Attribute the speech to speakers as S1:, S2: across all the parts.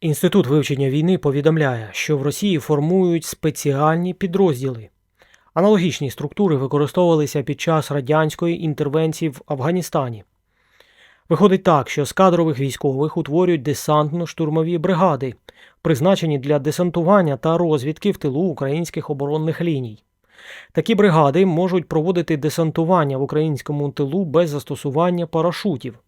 S1: Інститут вивчення війни повідомляє, що в Росії формують спеціальні підрозділи. Аналогічні структури використовувалися під час радянської інтервенції в Афганістані. Виходить так, що з кадрових військових утворюють десантно-штурмові бригади, призначені для десантування та розвідки в тилу українських оборонних ліній. Такі бригади можуть проводити десантування в українському тилу без застосування парашутів.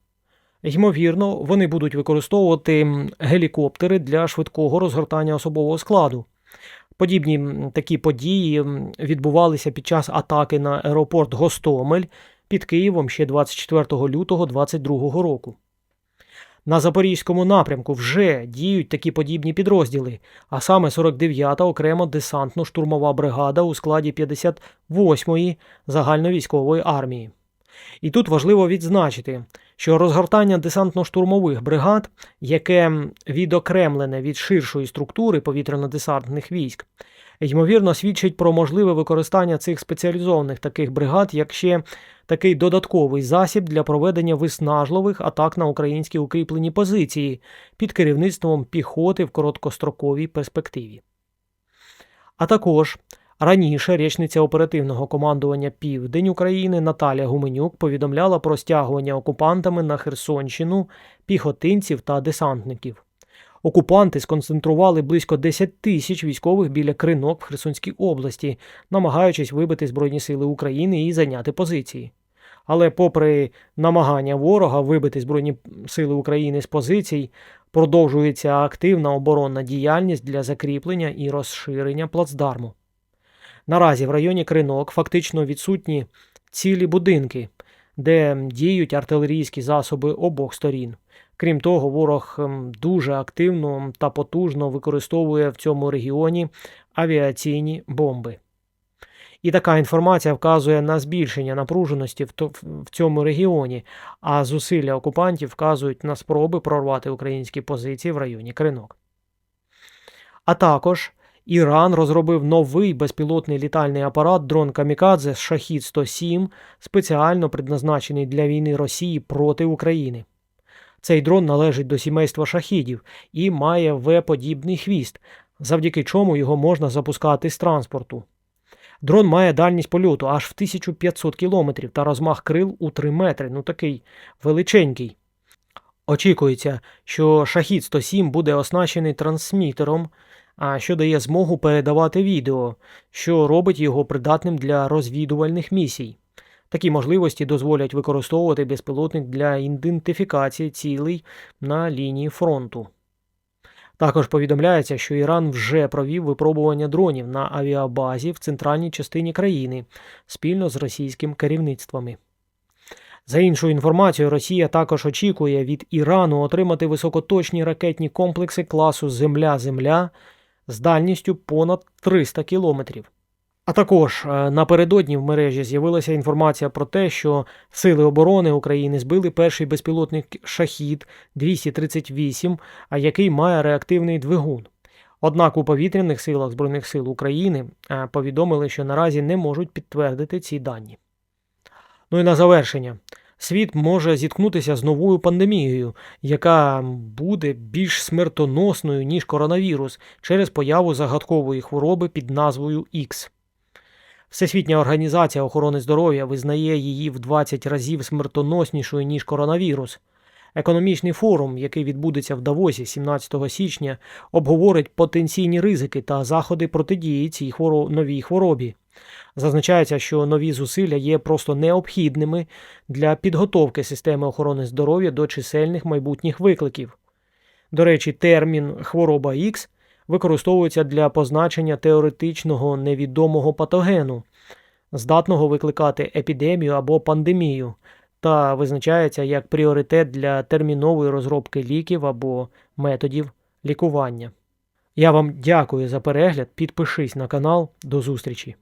S1: Ймовірно, вони будуть використовувати гелікоптери для швидкого розгортання особового складу. Подібні такі події відбувалися під час атаки на аеропорт Гостомель під Києвом ще 24 лютого 2022 року. На Запорізькому напрямку вже діють такі подібні підрозділи, а саме 49-та окрема десантно-штурмова бригада у складі 58-ї загальновійськової армії. І тут важливо відзначити, що розгортання десантно-штурмових бригад, яке відокремлене від ширшої структури повітряно-десантних військ, ймовірно свідчить про можливе використання цих спеціалізованих таких бригад як ще такий додатковий засіб для проведення виснажливих атак на українські укріплені позиції під керівництвом піхоти в короткостроковій перспективі. А також раніше речниця оперативного командування Південь України Наталя Гуменюк повідомляла про стягування окупантами на Херсонщину піхотинців та десантників. Окупанти сконцентрували близько 10 тисяч військових біля кринок в Херсонській області, намагаючись вибити Збройні сили України і зайняти позиції. Але, попри намагання ворога вибити Збройні сили України з позицій, продовжується активна оборонна діяльність для закріплення і розширення плацдарму. Наразі в районі кринок фактично відсутні цілі будинки, де діють артилерійські засоби обох сторін. Крім того, ворог ем, дуже активно та потужно використовує в цьому регіоні авіаційні бомби. І така інформація вказує на збільшення напруженості в цьому регіоні, а зусилля окупантів вказують на спроби прорвати українські позиції в районі Кринок. А також Іран розробив новий безпілотний літальний апарат дрон Камікадзе Шахід 107, спеціально предназначений для війни Росії проти України. Цей дрон належить до сімейства шахідів і має В-подібний хвіст, завдяки чому його можна запускати з транспорту. Дрон має дальність польоту аж в 1500 кілометрів та розмах крил у 3 метри, ну такий величенький. Очікується, що Шахід 107 буде оснащений трансмітером, що дає змогу передавати відео, що робить його придатним для розвідувальних місій. Такі можливості дозволять використовувати безпілотник для ідентифікації цілей на лінії фронту. Також повідомляється, що Іран вже провів випробування дронів на авіабазі в центральній частині країни спільно з російським керівництвами. За іншою інформацією, Росія також очікує від Ірану отримати високоточні ракетні комплекси класу Земля-Земля з дальністю понад 300 кілометрів. А також е, напередодні в мережі з'явилася інформація про те, що Сили оборони України збили перший безпілотник Шахід 238, а який має реактивний двигун. Однак у повітряних силах Збройних сил України е, повідомили, що наразі не можуть підтвердити ці дані. Ну і на завершення. Світ може зіткнутися з новою пандемією, яка буде більш смертоносною, ніж коронавірус, через появу загадкової хвороби під назвою X. Всесвітня організація охорони здоров'я визнає її в 20 разів смертоноснішою, ніж коронавірус. Економічний форум, який відбудеться в Давосі 17 січня, обговорить потенційні ризики та заходи протидії цій хворо... новій хворобі. Зазначається, що нові зусилля є просто необхідними для підготовки системи охорони здоров'я до чисельних майбутніх викликів. До речі, термін хвороба Х використовується для позначення теоретичного невідомого патогену, здатного викликати епідемію або пандемію, та визначається як пріоритет для термінової розробки ліків або методів лікування. Я вам дякую за перегляд. Підпишись на канал. До зустрічі!